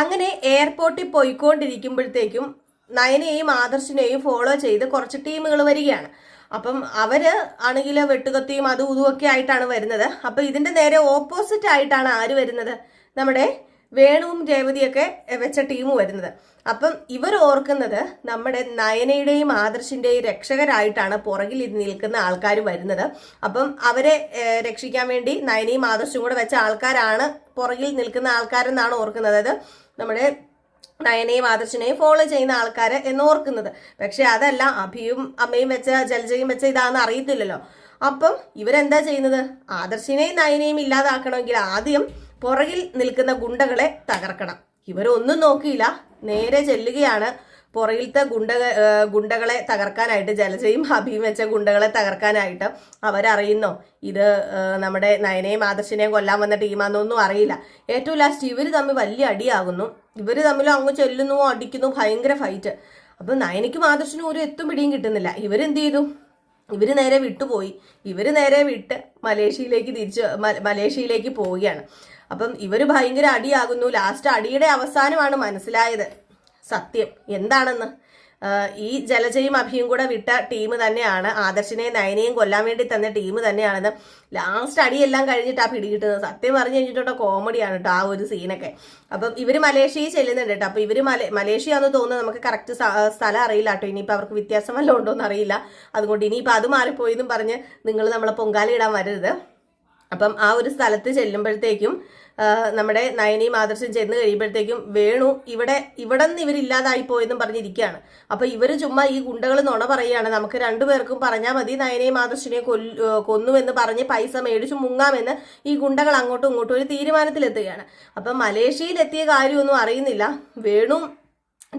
അങ്ങനെ എയർപോർട്ടിൽ പോയിക്കൊണ്ടിരിക്കുമ്പോഴത്തേക്കും നയനെയും ആദർശിനെയും ഫോളോ ചെയ്ത് കുറച്ച് ടീമുകൾ വരികയാണ്. അപ്പം അവർ ആണെങ്കിൽ വെട്ടുകത്തിയും അതും ഇതുമൊക്കെ ആയിട്ടാണ് വരുന്നത്. അപ്പൊ ഇതിന്റെ നേരെ ഓപ്പോസിറ്റ് ആയിട്ടാണ് ആര് വരുന്നത്? നമ്മുടെ വേണുവും രേവതിയൊക്കെ വെച്ച ടീം വരുന്നത്. അപ്പം ഇവർ ഓർക്കുന്നത് നമ്മുടെ നയനയുടെയും ആദർശിന്റെയും രക്ഷകരായിട്ടാണ് പുറകിൽ ഇത് നിൽക്കുന്ന ആൾക്കാർ വരുന്നത്. അപ്പം അവരെ രക്ഷിക്കാൻ വേണ്ടി നയനയും ആദർശും കൂടെ വെച്ച ആൾക്കാരാണ് പുറകിൽ നിൽക്കുന്ന ആൾക്കാരെന്നാണ് ഓർക്കുന്നത്. അതായത് നമ്മുടെ നയനെയും ആദർശനെയും ഫോളോ ചെയ്യുന്ന ആൾക്കാർ എന്ന് ഓർക്കുന്നത് പക്ഷെ അതല്ല അഭിയും അമ്മയും വെച്ച ജലജയും വെച്ച ഇതാണെന്ന് അറിയത്തില്ലല്ലോ. അപ്പം ഇവരെന്താ ചെയ്യുന്നത്? ആദർശിനെയും നയനെയും ഇല്ലാതാക്കണമെങ്കിൽ ആദ്യം പുറകിൽ നിൽക്കുന്ന ഗുണ്ടകളെ തകർക്കണം. ഇവരൊന്നും നോക്കിയില്ല നേരെ ചെല്ലുകയാണ് പുറകിലത്തെ ഗുണ്ട ഗുണ്ടകളെ തകർക്കാനായിട്ട് ജലജയും ഹബിയും വെച്ച ഗുണ്ടകളെ തകർക്കാനായിട്ട് അവരറിയുന്നോ? ഇത് നമ്മുടെ നയനെയും ആദർശിനെയും കൊല്ലാൻ വന്ന ടീമാണെന്നൊന്നും അറിയില്ല. ഏറ്റവും ലാസ്റ്റ് ഇവർ തമ്മിൽ വലിയ അടിയാകുന്നു. ഇവർ തമ്മിലും അങ്ങ് ചൊല്ലുന്നു അടിക്കുന്നു ഭയങ്കര ഫൈറ്റ് അപ്പൊ നയനയ്ക്കും ആദർശനും ഒരു എത്തും പിടിയും കിട്ടുന്നില്ല. ഇവരെന്ത് ചെയ്തു? ഇവർ നേരെ വിട്ടുപോയി. ഇവർ നേരെ വിട്ട് മലേഷ്യയിലേക്ക് തിരിച്ച് മലേഷ്യയിലേക്ക് പോവുകയാണ്. അപ്പം ഇവർ ഭയങ്കര അടിയാകുന്നു. ലാസ്റ്റ് അടിയുടെ അവസാനമാണ് മനസ്സിലായത്. സത്യം. എന്താണെന്ന്? ഈ ജലജയും അഭിയും കൂടെ വിട്ട ടീം തന്നെയാണ്. ആദർശിനെയും നയനെയും കൊല്ലാൻ വേണ്ടി തന്ന ടീം തന്നെയാണെന്ന് ലാസ്റ്റ് അടിയെല്ലാം പിടി പിടികിട്ടുന്നത്. സത്യം പറഞ്ഞു കഴിഞ്ഞിട്ടുണ്ടോ? കോമഡിയാണ് കേട്ടോ ആ ഒരു സീനൊക്കെ അപ്പം ഇവർ മലേഷ്യയിൽ ചെല്ലുന്നുണ്ട് കേട്ടോ അപ്പം ഇവർ മല മലേഷ്യ എന്ന് തോന്നുന്നത് നമുക്ക് കറക്റ്റ് സ്ഥലം അറിയില്ല കേട്ടോ ഇനിയിപ്പോൾ അവർക്ക് വ്യത്യാസം വല്ലതും ഉണ്ടോ എന്ന് അറിയില്ല. അതുകൊണ്ട് ഇനിയിപ്പോൾ അത് മാറിപ്പോയെന്നും പറഞ്ഞ് നിങ്ങൾ നമ്മളെ പൊങ്കാലയിടാൻ വരരുത്. അപ്പം ആ ഒരു സ്ഥലത്ത് ചെല്ലുമ്പോഴത്തേക്കും ആ, നമ്മുടെ നയനയും ആദർശം ചെന്ന് കഴിയുമ്പോഴത്തേക്കും വേണു ഇവിടെ ഇവിടെ നിന്ന് ഇവരില്ലാതായി പോയെന്നും പറഞ്ഞിരിക്കുകയാണ്. അപ്പൊ ഇവർ ചുമ്മാ ഈ ഗുണ്ടകൾ നുണ പറയുകയാണ്. നമുക്ക് രണ്ടുപേർക്കും പറഞ്ഞാൽ മതി നയനയും ആദർശിനെ കൊന്നുവെന്ന് പറഞ്ഞ് പൈസ മേടിച്ചു മുങ്ങാമെന്ന് ഈ ഗുണ്ടകൾ അങ്ങോട്ടും ഇങ്ങോട്ടും ഒരു തീരുമാനത്തിലെത്തുകയാണ്. അപ്പൊ മലേഷ്യയിൽ എത്തിയ കാര്യമൊന്നും അറിയുന്നില്ല. വേണു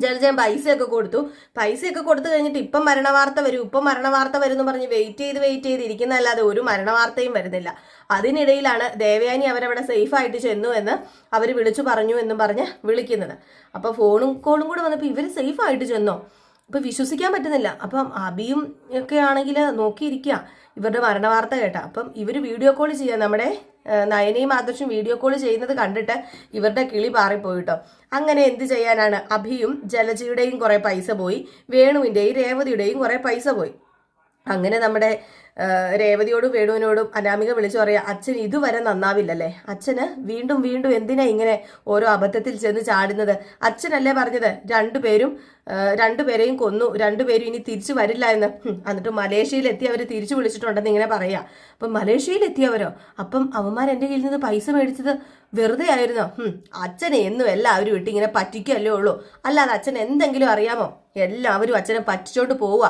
ജലജയം പൈസയൊക്കെ കൊടുത്തു. പൈസയൊക്കെ കൊടുത്തു കഴിഞ്ഞിട്ട് ഇപ്പം മരണവാർത്ത വരും. ഇപ്പം മരണവാർത്ത വരും എന്ന് പറഞ്ഞ് വെയിറ്റ് ചെയ്ത് വെയിറ്റ് ചെയ്ത് ഇരിക്കുന്നതല്ലാതെ ഒരു മരണവാർത്തയും വരുന്നില്ല. അതിനിടയിലാണ് ദേവയാനി അവരവിടെ സേഫ് ആയിട്ട് ചെന്നു എന്ന് അവർ വിളിച്ചു പറഞ്ഞു എന്നും പറഞ്ഞ് വിളിക്കുന്നത്. അപ്പോൾ ഫോണും കോളും കൂടെ വന്നപ്പോൾ ഇവർ സേഫ് ആയിട്ട് ചെന്നോ? ഇപ്പം വിശ്വസിക്കാൻ പറ്റുന്നില്ല. അപ്പം അബിയും ഒക്കെ ആണെങ്കിൽ നോക്കിയിരിക്കുക ഇവരുടെ മരണവാർത്ത കേട്ടാ. അപ്പം ഇവർ വീഡിയോ കോൾ ചെയ്യുക നമ്മുടെ നയനയും ആദർശും വീഡിയോ കോൾ ചെയ്യുന്നത് കണ്ടിട്ട് ഇവരുടെ കിളി പാറിപ്പോയിട്ടോ. അങ്ങനെ എന്ത് ചെയ്യാനാണ്? അഭിയും ജലജയുടെയും കുറെ പൈസ പോയി വേണുവിന്റെയും രേവതിയുടെയും കുറെ പൈസ പോയി. അങ്ങനെ നമ്മുടെ രേവതിയോടും വേണുവിനോടും അനാമിക വിളിച്ചു പറയാ അച്ഛൻ ഇതുവരെ നന്നാവില്ലല്ലേ? അച്ഛന് വീണ്ടും വീണ്ടും എന്തിനാ ഇങ്ങനെ ഓരോ അബദ്ധത്തിൽ ചെന്ന് ചാടുന്നത്? അച്ഛനല്ലേ പറഞ്ഞത് രണ്ടുപേരും രണ്ടുപേരെയും കൊന്നു രണ്ടുപേരും ഇനി തിരിച്ചു വരില്ല എന്ന്. എന്നിട്ട് മലേഷ്യയിൽ എത്തിയവർ തിരിച്ചു വിളിച്ചിട്ടുണ്ടെന്ന് ഇങ്ങനെ പറയാ. അപ്പം മലേഷ്യയിൽ എത്തിയവരോ അപ്പം അവന്മാർ എന്റെ കയ്യിൽ നിന്ന് പൈസ മേടിച്ചത് വെറുതെ ആയിരുന്നോ? അച്ഛനെ എന്നും എല്ലാവരും ഇട്ട് ഇങ്ങനെ പറ്റിക്കല്ലേ ഉള്ളൂ. അല്ലാതെ അച്ഛൻ എന്തെങ്കിലും അറിയാമോ? എല്ലാവരും അച്ഛനെ പറ്റിച്ചോണ്ട് പോവുക.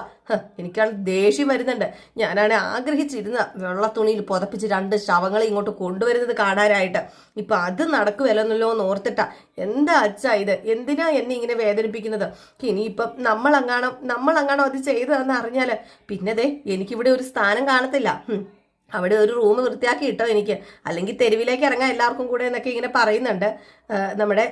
എനിക്കാണ് ദേഷ്യം വരുന്നുണ്ട്. ഞാനാണ് ആഗ്രഹിച്ചിരുന്ന വെള്ളത്തുണിയിൽ പുതപ്പിച്ച് രണ്ട് ശവങ്ങളെ ഇങ്ങോട്ട് കൊണ്ടുവരുന്നത് കാണാനായിട്ട്. ഇപ്പൊ അത് നടക്കുമല്ലോ എന്ന് ഓർത്തിട്ടാ. എന്താ അച്ഛാ ഇത്? എന്തിനാ എന്നെ ഇങ്ങനെ വേദനിപ്പിക്കുന്നത്? ഇനിയിപ്പം നമ്മളങ്ങാണം നമ്മളങ്ങാണോ അത് ചെയ്തതെന്ന് അറിഞ്ഞാൽ പിന്നെ ദേ എനിക്കിവിടെ ഒരു സ്ഥാനം കാണത്തില്ല. അവിടെ ഒരു റൂം വൃത്തിയാക്കി ഇട്ടോ എനിക്ക്. അല്ലെങ്കിൽ തെരുവിലേക്ക് ഇറങ്ങാം എല്ലാവർക്കും കൂടെ എന്നൊക്കെ ഇങ്ങനെ പറയുന്നുണ്ട്. നമ്മുടെ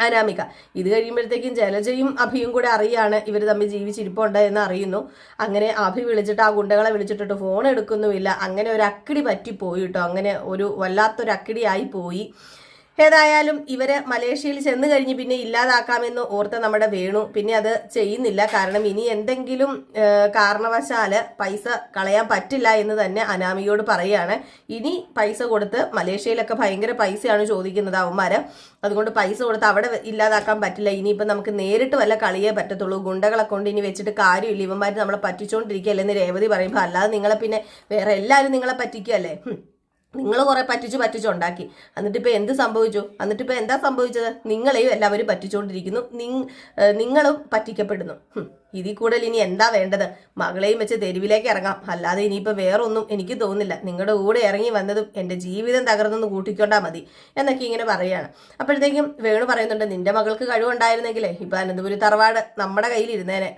അനാമിക. ഇത് കഴിയുമ്പോഴത്തേക്കും ജലജയും അഭിയും കൂടെ അറിയാണ് ഇവർ തമ്മിൽ ജീവിച്ചിരിപ്പുണ്ട് എന്ന് അറിയുന്നു. അങ്ങനെ അഭി വിളിച്ചിട്ട് ആ ഗുണ്ടകളെ വിളിച്ചിട്ടിട്ട് ഫോൺ എടുക്കുന്നുമില്ല. അങ്ങനെ ഒരു അക്കിടി പറ്റിപ്പോയി അങ്ങനെ ഒരു വല്ലാത്തൊരു അക്കിടി പോയി. ഏതായാലും ഇവർ മലേഷ്യയിൽ ചെന്ന് കഴിഞ്ഞ് പിന്നെ ഇല്ലാതാക്കാമെന്ന് ഓർത്ത നമ്മുടെ വേണു. പിന്നെ അത് ചെയ്യുന്നില്ല. കാരണം ഇനി എന്തെങ്കിലും കാരണവശാൽ പൈസ കളയാൻ പറ്റില്ല എന്ന് തന്നെ അനാമിയോട് പറയുകയാണ്. ഇനി പൈസ കൊടുത്ത് മലേഷ്യയിലൊക്കെ ഭയങ്കര പൈസയാണ് ചോദിക്കുന്നത് അവന്മാര്. അതുകൊണ്ട് പൈസ കൊടുത്ത് അവിടെ ഇല്ലാതാക്കാൻ പറ്റില്ല. ഇനിയിപ്പം നമുക്ക് നേരിട്ട് വല്ല കളിയേ പറ്റത്തുള്ളൂ. ഗുണ്ടകളെ കൊണ്ട് ഇനി വെച്ചിട്ട് കാര്യമില്ല. ഇവന്മാർ നമ്മളെ പറ്റിച്ചോണ്ടിരിക്കുകയല്ലെന്ന് രേവതി പറയുമ്പോൾ അല്ലാതെ നിങ്ങളെ പിന്നെ വേറെ എല്ലാവരും നിങ്ങളെ പറ്റിക്കുകയല്ലേ. നിങ്ങൾ കുറെ പറ്റിച്ചു പറ്റിച്ചുണ്ടാക്കി എന്നിട്ട് ഇപ്പോൾ എന്ത് സംഭവിച്ചു? എന്നിട്ട് ഇപ്പോൾ എന്താ സംഭവിച്ചത്? നിങ്ങളെയും എല്ലാവരും പറ്റിച്ചുകൊണ്ടിരിക്കുന്നു നിങ്ങളും പറ്റിക്കപ്പെടുന്നു. ഇതിൽ കൂടുതൽ ഇനി എന്താ വേണ്ടത്? മകളെയും വെച്ച് തെരുവിലേക്ക് ഇറങ്ങാം. അല്ലാതെ ഇനിയിപ്പോൾ വേറൊന്നും എനിക്ക് തോന്നുന്നില്ല. നിങ്ങളുടെ കൂടെ ഇറങ്ങി വന്നതും എന്റെ ജീവിതം തകർന്നെന്ന് കൂട്ടിക്കൊണ്ടാൽ മതി എന്നൊക്കെ ഇങ്ങനെ പറയുകയാണ് അപ്പോഴത്തേക്കും വേണു പറയുന്നുണ്ട് നിന്റെ മകൾക്ക് കഴിവുണ്ടായിരുന്നെങ്കിലേ ഇപ്പോൾ അനന്തപുരി തറവാട് നമ്മുടെ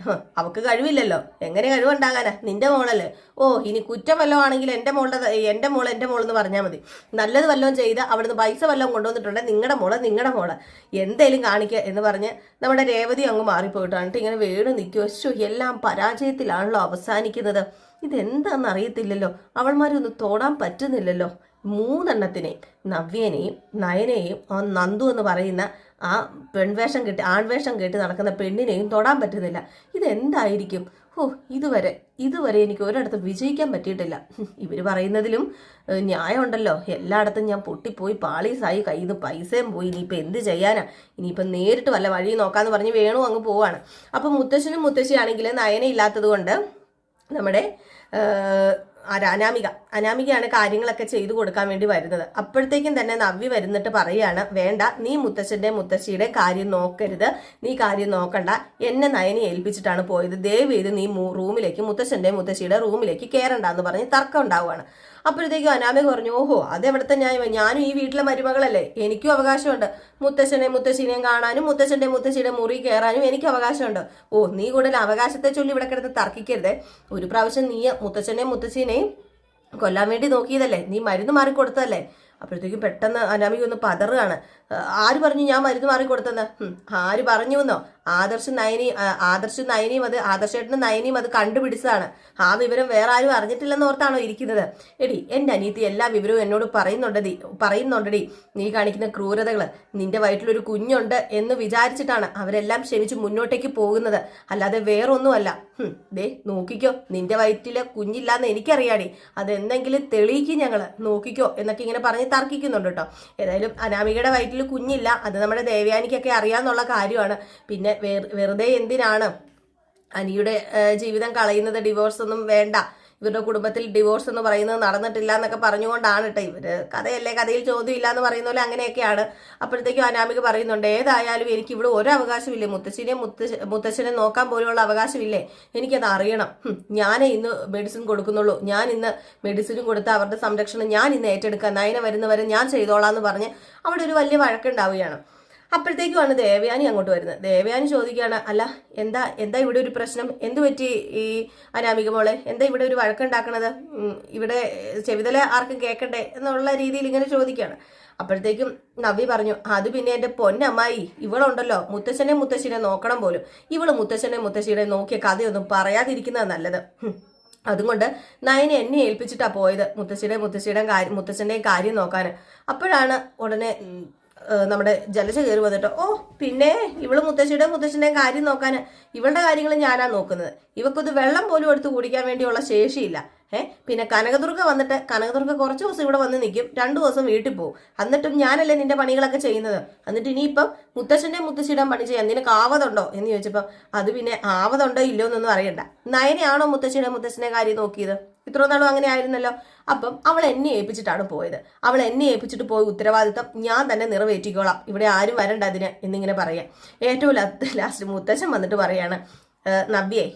ഹ്, അവക്ക് കഴിവില്ലല്ലോ. എങ്ങനെ കഴിവുണ്ടാകാനാ? നിന്റെ മോളല്ലേ. ഓ ഇനി കുറ്റം വല്ലതും ആണെങ്കിൽ എന്റെ മോളുടെ എന്റെ മോൾ എന്റെ മോളെന്ന് പറഞ്ഞാൽ മതി. നല്ലത് വല്ലതും ചെയ്ത് അവിടുന്ന് പൈസ വല്ലതും കൊണ്ടുവന്നിട്ടുണ്ടെങ്കിൽ നിങ്ങളുടെ മോൾ നിങ്ങളുടെ മോൾ. എന്തേലും കാണിക്കുക എന്ന് പറഞ്ഞ് നമ്മുടെ രേവതി അങ്ങ് മാറിപ്പോയിട്ടാണ് ഇങ്ങനെ വേണു നിൽക്കുവോ ശോ എല്ലാം പരാജയത്തിലാണല്ലോ അവസാനിക്കുന്നത്. ഇതെന്താണെന്ന് അറിയത്തില്ലല്ലോ അവൾമാരൊന്ന് തോടാൻ പറ്റുന്നില്ലല്ലോ. മൂന്നെണ്ണത്തിനെയും നവ്യനെയും നയനെയും ആ നന്ദു എന്ന് പറയുന്ന ആ പെൺവേഷം കെട്ടി ആൺവേഷം കെട്ടി നടക്കുന്ന പെണ്ണിനെയും തൊടാൻ പറ്റുന്നില്ല. ഇതെന്തായിരിക്കും? ഓ ഇതുവരെ ഇതുവരെ എനിക്ക് ഒരിടത്ത് വിജയിക്കാൻ പറ്റിയിട്ടില്ല. ഇവർ പറയുന്നതിലും ന്യായമുണ്ടല്ലോ. എല്ലായിടത്തും ഞാൻ പൊട്ടിപ്പോയി പാളീസായി കയ്യിൽ നിന്ന് പൈസയും പോയി. ഇനിയിപ്പോൾ എന്ത് ചെയ്യാനാ? ഇനിയിപ്പോൾ നേരിട്ട് വല്ല വഴി നോക്കാമെന്ന് പറഞ്ഞ് വേണു അങ്ങ് പോവാണ്. അപ്പം മുത്തശ്ശനും മുത്തശ്ശിയാണെങ്കിൽ നയന ഇല്ലാത്തത് കൊണ്ട് നമ്മുടെ ആരാ അനാമിക. അനാമികയാണ് കാര്യങ്ങളൊക്കെ ചെയ്തു കൊടുക്കാൻ വേണ്ടി വരുന്നത്. അപ്പോഴത്തേക്കും തന്നെ നവ്യ വരുന്നിട്ട് പറയാണ് വേണ്ട നീ മുത്തശ്ശന്റെ മുത്തശ്ശിയുടെ കാര്യം നോക്കരുത്. നീ കാര്യം നോക്കണ്ട. എന്നെ നയനെ ഏൽപ്പിച്ചിട്ടാണ് പോയത്. ദയവ് ചെയ്ത് നീ റൂമിലേക്ക് മുത്തശ്ശന്റെ മുത്തശ്ശിയുടെ റൂമിലേക്ക് കയറണ്ട എന്ന് പറഞ്ഞ് തർക്കം ഉണ്ടാവുകയാണ്. അപ്പോഴത്തേക്കും അനാമിക പറഞ്ഞു ഓഹോ അതെവിടുത്തെ ഞാൻ ഞാനും ഈ വീട്ടിലെ മരുമകളല്ലേ? എനിക്കും അവകാശമുണ്ട്. മുത്തശ്ശനെ മുത്തശ്ശിനെയും കാണാനും മുത്തശ്ശന്റെ മുത്തശ്ശിയുടെ മുറി കയറാനും എനിക്ക് അവകാശമുണ്ട്. ഓ നീ കൂടുതൽ അവകാശത്തെ ചൊല്ലി ഇവിടെ കിടന്ന് തർക്കിക്കരുത്. ഒരു പ്രാവശ്യം നീ മുത്തശ്ശനെ മുത്തശ്ശനെയും മുത്തശ്ശിനെയും കൊല്ലാൻ വേണ്ടി നോക്കിയതല്ലേ? നീ മരുന്ന് മാറി കൊടുത്തതല്ലേ? അപ്പോഴത്തേക്കും പെട്ടെന്ന് അനാമിക ഒന്ന് പതറുകയാണ്. ആര് പറഞ്ഞു ഞാൻ മരുന്ന് മാറി കൊടുത്തെന്ന് ആര് പറഞ്ഞു എന്നോ ആദർശ് നയനി ആദർശ നയനിയും അത് ആദർശേട്ടനും നയനിയും അത് കണ്ടുപിടിച്ചതാണ്. ആ വിവരം വേറെ ആരും അറിഞ്ഞിട്ടില്ലെന്ന് ഓർത്താണോ ഇരിക്കുന്നത്. എടി എന്റെ അനിയത്തി എല്ലാ വിവരവും എന്നോട് പറയുന്നുണ്ടടി പറയുന്നുണ്ടടി നീ കാണിക്കുന്ന ക്രൂരതകൾ നിന്റെ വയറ്റിലൊരു കുഞ്ഞുണ്ട് എന്ന് വിചാരിച്ചിട്ടാണ് അവരെല്ലാം ക്ഷമിച്ച് മുന്നോട്ടേക്ക് പോകുന്നത്. അല്ലാതെ വേറൊന്നുമല്ല. ദേ നോക്കിക്കോ. നിന്റെ വയറ്റിൽ കുഞ്ഞില്ലാന്ന് എനിക്കറിയാടി അതെന്തെങ്കിലും തെളിയിക്കും ഞങ്ങൾ. നോക്കിക്കോ എന്നൊക്കെ ഇങ്ങനെ പറഞ്ഞ് തർക്കിക്കുന്നുണ്ട് കേട്ടോ. ഏതായാലും അനാമികയുടെ വയറ്റിൽ കുഞ്ഞില്ല. അത് നമ്മുടെ ദേവയാനിക്കൊക്കെ അറിയാന്നുള്ള കാര്യമാണ്. പിന്നെ വെറുതെ എന്തിനാണ് അനിയുടെ ജീവിതം കളയുന്നത്? ഡിവോഴ്സ് ഒന്നും വേണ്ട. ഇവരുടെ കുടുംബത്തിൽ ഡിവോഴ്സ് എന്ന് പറയുന്നത് നടന്നിട്ടില്ല എന്നൊക്കെ പറഞ്ഞുകൊണ്ടാണ് കേട്ടോ ഇവർ. കഥയല്ലേ? കഥയിൽ ചോദ്യം ഇല്ല എന്ന് പറയുന്ന പോലെ അങ്ങനെയൊക്കെയാണ്. അപ്പോഴത്തേക്കും അനാമിക പറയുന്നുണ്ട് ഏതായാലും എനിക്ക് ഇവിടെ ഒരു അവകാശമില്ലേ മുത്തശ്ശിനെ മുത്തശ്ശ മുത്തശ്ശനെ നോക്കാൻ പോലുള്ള അവകാശമില്ലേ? എനിക്കത് അറിയണം. ഞാൻ ഇന്ന് മെഡിസിൻ കൊടുക്കുന്നുള്ളൂ. ഞാൻ ഇന്ന് മെഡിസിനും കൊടുത്ത് അവരുടെ സംരക്ഷണം ഞാൻ ഇന്ന് ഏറ്റെടുക്കാൻ നയന വരുന്നവരെ ഞാൻ ചെയ്തോളാം എന്ന് പറഞ്ഞ് അവിടെ ഒരു വലിയ വഴക്കുണ്ടാവുകയാണ്. അപ്പോഴത്തേക്കുമാണ് ദേവയാനി അങ്ങോട്ട് വരുന്നത്. ദേവയാനി ചോദിക്കുകയാണ് അല്ല എന്താ എന്താ ഇവിടെ ഒരു പ്രശ്നം? എന്തു പറ്റി ഈ അനാമിക മോളെ? എന്താ ഇവിടെ ഒരു വഴക്കുണ്ടാക്കണത് ഇവിടെ ചെവിതല ആർക്കും കേൾക്കണ്ടേ എന്നുള്ള രീതിയിൽ ഇങ്ങനെ ചോദിക്കുകയാണ്. അപ്പോഴത്തേക്കും നവി പറഞ്ഞു അത് പിന്നെ എന്റെ പൊന്നമ്മായി ഇവളുണ്ടല്ലോ. മുത്തശ്ശനെ മുത്തശ്ശിനെ നോക്കണം പോലും. ഇവൾ മുത്തശ്ശനെ മുത്തശ്ശിയുടെ നോക്കിയ കഥയൊന്നും പറയാതിരിക്കുന്നത് നല്ലത്. അതുകൊണ്ട് നയനെ എന്നെ ഏൽപ്പിച്ചിട്ടാണ് പോയത് മുത്തശ്ശിയുടെ മുത്തശ്ശിയുടെ കാര്യം മുത്തശ്ശന്റെയും കാര്യം നോക്കാൻ അപ്പോഴാണ് ഉടനെ നമ്മുടെ ജലജ കയറി വന്നിട്ട് ഓ പിന്നെ ഇവൾ മുത്തശ്ശിയുടെ മുത്തശ്ശന്റെ കാര്യം നോക്കാൻ ഇവളുടെ കാര്യങ്ങൾ ഞാനാ നോക്കുന്നത്. ഇവക്കൊരു വെള്ളം പോലും എടുത്ത് കുടിക്കാൻ വേണ്ടിയുള്ള ശേഷിയില്ല. ഏ പിന്നെ കനകദുർഗ വന്നിട്ട് കനകദുർഗ കുറച്ച് ദിവസം ഇവിടെ വന്ന് നിൽക്കും രണ്ടു ദിവസം വീട്ടിൽ പോകും എന്നിട്ടും ഞാനല്ലേ നിന്റെ പണികളൊക്കെ ചെയ്യുന്നത്? എന്നിട്ട് ഇനിയിപ്പം മുത്തശ്ശന്റെ മുത്തശ്ശിയുടെ പണി ചെയ്യാൻ നിനക്ക് ആവതുണ്ടോ? എന്ന് ചോദിച്ചപ്പോൾ അത് പിന്നെ ആവതുണ്ടോ ഇല്ലയോ എന്നൊന്നും അറിയണ്ട. നയനെയാണോ മുത്തശ്ശിയുടെ മുത്തശ്ശന്റെ കാര്യം നോക്കിയത്? ഇത്ര നാളും അങ്ങനെ ആയിരുന്നല്ലോ. അപ്പം അവൾ എന്നെ ഏൽപ്പിച്ചിട്ടാണ് പോയത്. അവൾ എന്നെ ഏൽപ്പിച്ചിട്ട് പോയ ഉത്തരവാദിത്തം ഞാൻ തന്നെ നിറവേറ്റിക്കോളാം. ഇവിടെ ആരും വരണ്ട അതിന് എന്നിങ്ങനെ പറയാം. ഏറ്റവും ലാസ്റ്റ് മുത്തശ്ശൻ വന്നിട്ട് പറയാണ് "ഏ, നവ്യേ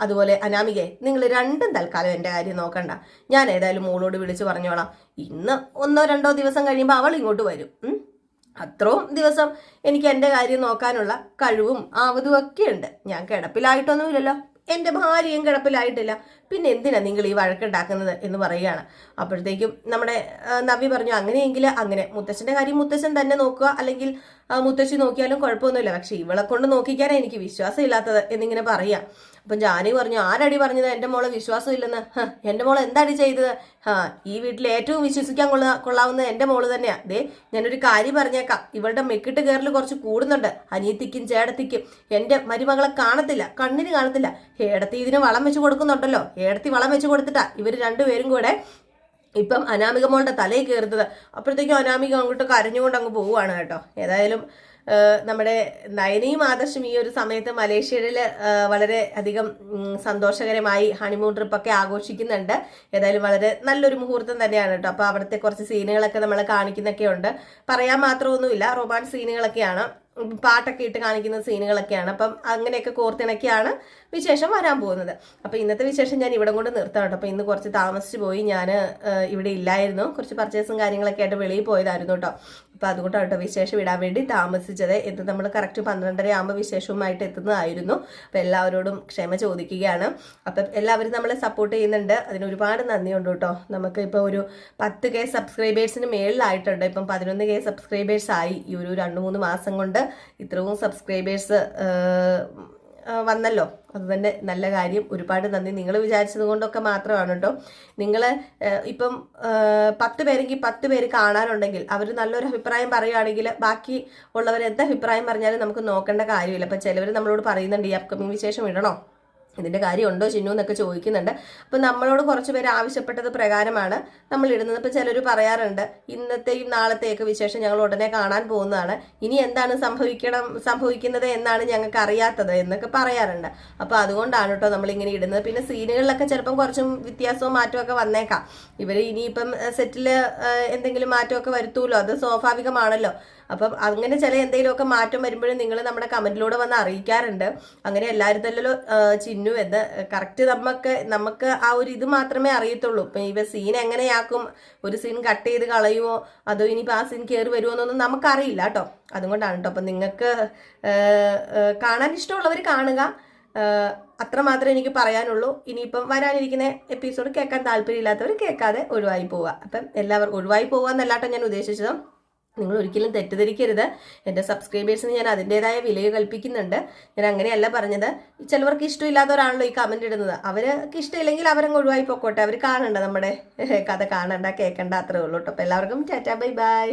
അതുപോലെ അനാമികെ നിങ്ങൾ രണ്ടും തൽക്കാലം എന്റെ കാര്യം നോക്കണ്ട. ഞാൻ ഏതായാലും മോളോട് വിളിച്ചു പറഞ്ഞോളാം. ഇന്ന് ഒന്നോ രണ്ടോ ദിവസം കഴിയുമ്പോൾ അവൾ ഇങ്ങോട്ട് വരും. അത്രയും ദിവസം എനിക്ക് എന്റെ കാര്യം നോക്കാനുള്ള കഴിവും ആവതും ഒക്കെ ഉണ്ട്. ഞാൻ കിടപ്പിലായിട്ടൊന്നുമില്ലല്ലോ. എന്റെ ഭാര്യയും കിടപ്പിലായിട്ടില്ല. പിന്നെ എന്തിനാ നിങ്ങൾ ഈ വഴക്കുണ്ടാക്കുന്നത് എന്ന് പറയുകയാണ്. അപ്പോഴത്തേക്കും നമ്മുടെ ആ, നവി പറഞ്ഞു അങ്ങനെയെങ്കിൽ അങ്ങനെ. മുത്തശ്ശന്റെ കാര്യം മുത്തശ്ശൻ തന്നെ നോക്കുക. അല്ലെങ്കിൽ ആ, മുത്തശ്ശി നോക്കിയാലും കുഴപ്പമൊന്നുമില്ല. പക്ഷെ ഇവളെ കൊണ്ട് നോക്കിക്കാനാണ് എനിക്ക് വിശ്വാസം ഇല്ലാത്തത് എന്നിങ്ങനെ പറയാം അപ്പം ജാനി പറഞ്ഞു ആരടി പറഞ്ഞത്? എന്റെ മോളെ വിശ്വാസം ഇല്ലെന്ന് എന്റെ മോൾ എന്താടി ചെയ്തത്? ഹാ ഈ വീട്ടിൽ ഏറ്റവും വിശ്വസിക്കാൻ കൊള്ള കൊള്ളാവുന്നത് എന്റെ മോൾ തന്നെയാ. ദേ ഞാനൊരു കാര്യം പറഞ്ഞേക്കാം. ഇവളുടെ മെക്കിട്ട് കയറൽ കുറച്ച് കൂടുന്നുണ്ട്. അനിയത്തിക്കും ചേടത്തിക്കും എന്റെ മരുമകളെ കാണത്തില്ല. കണ്ണിന് കാണത്തില്ല. ഏടത്തി ഇതിന് വളം വെച്ച് കൊടുക്കുന്നുണ്ടല്ലോ. ഏടത്തി വളം വെച്ച് കൊടുത്തിട്ടാ ഇവർ രണ്ടുപേരും കൂടെ ഇപ്പം അനാമിക മോളുടെ തലയിൽ കയറുന്നത് അപ്പോഴത്തേക്കും അനാമിക അങ്ങോട്ട് കരഞ്ഞുകൊണ്ട് അങ്ങ് പോവുകയാണ് കേട്ടോ. ഏതായാലും നമ്മുടെ നയനയും ആദർശും ഈ ഒരു സമയത്ത് മലേഷ്യയിൽ വളരെ അധികം സന്തോഷകരമായി ഹണിമൂൺ ട്രിപ്പൊക്കെ ആഘോഷിക്കുന്നുണ്ട്. ഏതായാലും വളരെ നല്ലൊരു മുഹൂർത്തം തന്നെയാണ് കേട്ടോ. അപ്പോൾ അവിടുത്തെ കുറച്ച് സീനുകളൊക്കെ നമ്മൾ കാണിക്കുന്നൊക്കെ ഉണ്ട്. പറയാൻ മാത്രമൊന്നുമില്ല റൊമാൻസ് സീനുകളൊക്കെയാണ്. പാട്ടൊക്കെ ഇട്ട് കാണിക്കുന്ന സീനുകളൊക്കെയാണ്. അപ്പം അങ്ങനെയൊക്കെ കോർത്തിണക്കിയാണ് വിശേഷം വരാൻ പോകുന്നത്. അപ്പോൾ ഇന്നത്തെ വിശേഷം ഞാൻ ഇവിടെ കൊണ്ട് നിർത്താം കേട്ടോ. അപ്പോൾ ഇന്ന് കുറച്ച് താമസിച്ച് പോയി. ഞാൻ ഇവിടെ ഇല്ലായിരുന്നു. കുറച്ച് പർച്ചേസും കാര്യങ്ങളൊക്കെ ആയിട്ട് വെളിയിൽ പോയതായിരുന്നു കേട്ടോ. അപ്പോൾ അതുകൊണ്ടാണ് കേട്ടോ വിശേഷം ഇടാൻ വേണ്ടി താമസിച്ചത്. എന്ന് നമ്മൾ കറക്റ്റ് പന്ത്രണ്ടര ആകുമ്പോൾ വിശേഷവുമായിട്ട് എത്തുന്നതായിരുന്നു. അപ്പോൾ എല്ലാവരോടും ക്ഷമ ചോദിക്കുകയാണ്. അപ്പം എല്ലാവരും നമ്മളെ സപ്പോർട്ട് ചെയ്യുന്നുണ്ട്. അതിന് ഒരുപാട് നന്ദിയുണ്ട് കേട്ടോ. നമുക്ക് ഇപ്പോൾ ഒരു പത്ത് കെ സബ്സ്ക്രൈബേഴ്സിന് മേളിലായിട്ടുണ്ട്. ഇപ്പം പതിനൊന്ന് കെ സബ്സ്ക്രൈബേഴ്സ് ആയി ഈ ഒരു രണ്ട് മൂന്ന് മാസം കൊണ്ട്. ഇത്രയും സബ്സ്ക്രൈബേഴ്സ് വന്നല്ലോ. അത് തന്നെ നല്ല കാര്യം. ഒരുപാട് നന്ദി. നിങ്ങൾ വിചാരിച്ചത് കൊണ്ടൊക്കെ മാത്രമാണ് കേട്ടോ. നിങ്ങൾ ഇപ്പം പത്ത് പേരെങ്കിൽ പത്ത് പേര് കാണാനുണ്ടെങ്കിൽ അവർ നല്ലൊരു അഭിപ്രായം പറയുകയാണെങ്കിൽ ബാക്കി ഉള്ളവർ എന്ത് അഭിപ്രായം പറഞ്ഞാലും നമുക്ക് നോക്കേണ്ട കാര്യമില്ല. അപ്പം ചിലവർ നമ്മളോട് പറയുന്നുണ്ട് ഈ അപ്കമിങ് വിശേഷം ഇടണോ? ഇതിന്റെ കാര്യമുണ്ടോ ചിന്നു എന്നൊക്കെ ചോദിക്കുന്നുണ്ട്. അപ്പം നമ്മളോട് കുറച്ച് പേര് ആവശ്യപ്പെട്ടത് പ്രകാരമാണ് നമ്മൾ ഇടുന്നത്. ഇപ്പം ചിലർ പറയാറുണ്ട് ഇന്നത്തെയും നാളത്തെയൊക്കെ വിശേഷം ഞങ്ങൾ ഉടനെ കാണാൻ പോകുന്നതാണ്. ഇനി എന്താണ് സംഭവിക്കണം സംഭവിക്കുന്നത് എന്നാണ് ഞങ്ങൾക്ക് അറിയാത്തത് എന്നൊക്കെ പറയാറുണ്ട്. അപ്പോൾ അതുകൊണ്ടാണ് കേട്ടോ നമ്മൾ ഇങ്ങനെ ഇടുന്നത്. പിന്നെ സീനുകളിലൊക്കെ ചിലപ്പം കുറച്ചും വ്യത്യാസവും മാറ്റവും ഒക്കെ വന്നേക്കാം. ഇവർ ഇനിയിപ്പം സെറ്റിൽ എന്തെങ്കിലും മാറ്റമൊക്കെ വരുത്തുമല്ലോ അത് സ്വാഭാവികമാണല്ലോ. അപ്പം അങ്ങനെ ചില എന്തെങ്കിലുമൊക്കെ മാറ്റം വരുമ്പോഴും നിങ്ങൾ നമ്മുടെ കമന്റിലൂടെ വന്ന് അറിയിക്കാറുണ്ട്. അങ്ങനെ എല്ലാവരും തല്ലല്ലോ ചിന്നു എന്ന് കറക്റ്റ് നമുക്ക് നമുക്ക് ആ ഒരു ഇത് മാത്രമേ അറിയത്തുള്ളൂ. ഇപ്പം ഇവ സീൻ എങ്ങനെയാക്കും? ഒരു സീൻ കട്ട് ചെയ്ത് കളയുമോ അതോ ഇനിയിപ്പോൾ ആ സീൻ കയറി വരുമോ എന്നൊന്നും നമുക്കറിയില്ല കേട്ടോ. അതുകൊണ്ടാണ് കേട്ടോ. അപ്പം നിങ്ങൾക്ക് കാണാൻ ഇഷ്ടമുള്ളവർ കാണുക. അത്രമാത്രമേ അത്ര മാത്രമേ എനിക്ക് പറയാനുള്ളൂ. ഇനിയിപ്പം വരാനിരിക്കുന്ന എപ്പിസോഡ് കേൾക്കാൻ താല്പര്യമില്ലാത്തവർ കേൾക്കാതെ ഒഴിവായി പോവുക. അപ്പം എല്ലാവർക്കും ഒഴിവായി പോവുക എന്നല്ലാട്ടോ ഞാൻ ഉദ്ദേശിച്ചത്. നിങ്ങൾ ഒരിക്കലും തെറ്റിദ്ധരിക്കരുത്. എന്റെ സബ്സ്ക്രൈബേഴ്സിന് ഞാൻ അതിന്റേതായ വിലയെ കൽപ്പിക്കുന്നുണ്ട്. ഞാൻ അങ്ങനെയല്ല പറഞ്ഞത്. ചിലവർക്ക് ഇഷ്ടമില്ലാത്തവരാണല്ലോ ഈ കമന്റ് ഇടുന്നത്. അവർക്ക് ഇഷ്ടമില്ലെങ്കിൽ അവരങ്ങ് ഒഴിവായി പൊക്കോട്ടെ. അവർ കാണണ്ട നമ്മുടെ കഥ കാണണ്ട കേൾക്കണ്ട അത്രേ ഉള്ളൂ കേട്ടോ. അപ്പോൾ എല്ലാവർക്കും ടാറ്റാ ബൈ ബൈ.